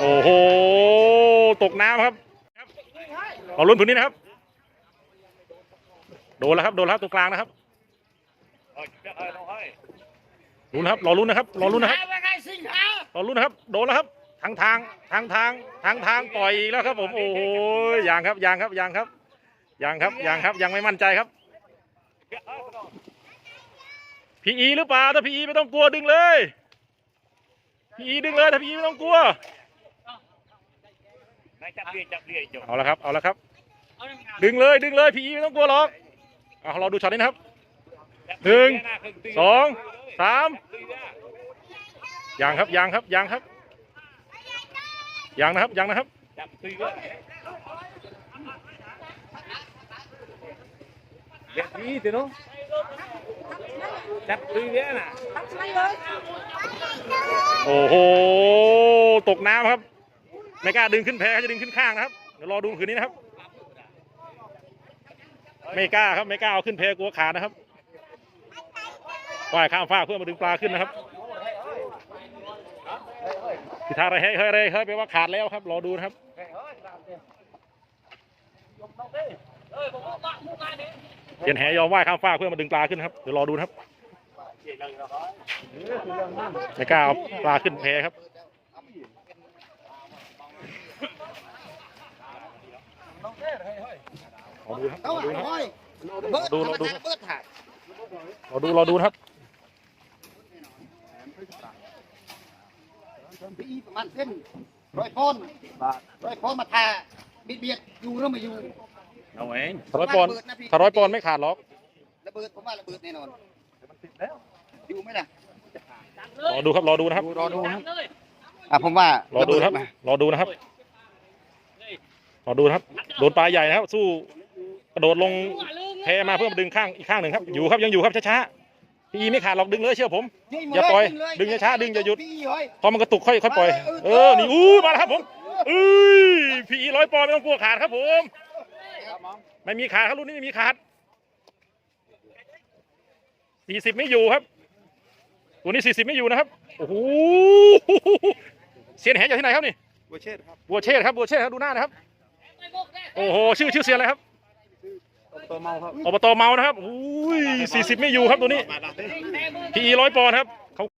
โอ้โห ตกน้ำครับ เอาลุ้นผืนนี้นะครับ โดนแล้วครับ โดนแล้วครับตรงกลางนะครับลุ้นะครับ รอลุ้นนะครับ รอลุ้นนะครับ รอลุ้นนะครับ โดนแล้วครับ ทางทางทางทางทางทางปล่อยอีกแล้วครับผม โอ้โหยังครับยังครับยังครับยังครับยังครับ ยังไม่มั่นใจครับพีอีหรือเปล่าถ้าพีอีไม่ต้องกลัวดึงเลยพีอีดึงเลยถ้าพีอีไม่ต้องกลัว จับเรียจับเรียจบเอาละครับเอาละครับ ดึงเลยดึงเลยพีอีไม่ต้องกลัวหรอกเอาเราดูช็อตนี้นะครับหนึ่งสองสามยังครับยังครับยังครับยังนะครับยังนะครับจับตีด้วยเด็กนี่สิน้องจับตีด้วยน่ะโอ้โห ตกน้ำครับ ไม่กล้าดึงขึ้นแพเขาจะดึงขึ้นข้างนะครับเดี๋ยวรอดูคืนนี้นะครับ ไม่กล้าครับไม่กล้าเอาขึ้นแพกลัวขาดนะครับว่ายข้ามฟากเพื่อมาดึงปลาขึ้นนะครับทิทางอะไรเฮ้ยเฮ้ยเฮ้ยเฮ้ยแปลว่าขาดแล้วครับรอดูนะครับเทียนแหยอมว่ายข้ามฟากเพื่อมาดึงปลาขึ้นครับเดี๋ยวรอดูนะครับไม่กล้าเอาปลาขึ้นแพครับ อดูครับรอดูนะครับเบิดดูธรรมดูดาเบิดถ่ายรอดูรอดูนะครับพี่ประมาณเส้นร้อยปอนด์ร้อยปอนด์มาทาเบียดเบียดอยู่หรือไม่อยู่เอาเองถ้าร้อยปอนด์ถ้าร้อยปอนด์ไม่ขาดหรอก ระเบิดผมว่าระเบิดแน่นอนอยู่ไหมล่ะรอดูครับ รอดูนะครับ รอดูครับอะผมว่ารอดูนะครับ รอดูนะครับ รอดูนะครับ โดนปลาใหญ่นะครับ สู้ก ระโดดลงแพมาเพื่อมาดึงข้างอีกข้างหนึ่งครับ อยู่ครับยังอยู่ครับช้าๆพี่อีไม่ขาดหรอกดึงเลยเชื่อผมอย่าปล่อยดึงช้าๆดึงอย่าหยุดพี่เฮ้ยพอมันกระตุกค่อยค่อยปล่อยเออนี่อู้มาแล้วครับผมเอ้ยพี่อีร้อยปอนด์ไม่ต้องกลัวขาดครับผมไม่มีขาดครับรุ่นนี้ไม่มีขาดสี่สิบไม่อยู่ครับตัวนี้สี่สิบไม่อยู่นะครับโอ้โหเซียนแหจากที่ไหนครับนี่บัวเชษครับบัวเชษครับบัวเชษครับดูหน้านะครับโอ้โหชื่อชื่อเซียนอะไรครับ ตัวเมาครับอบตเมานะครับอุ้ยสี่สิบไม่อยู่ครับตัวนี้พีอีร้อยปอนด์ครับ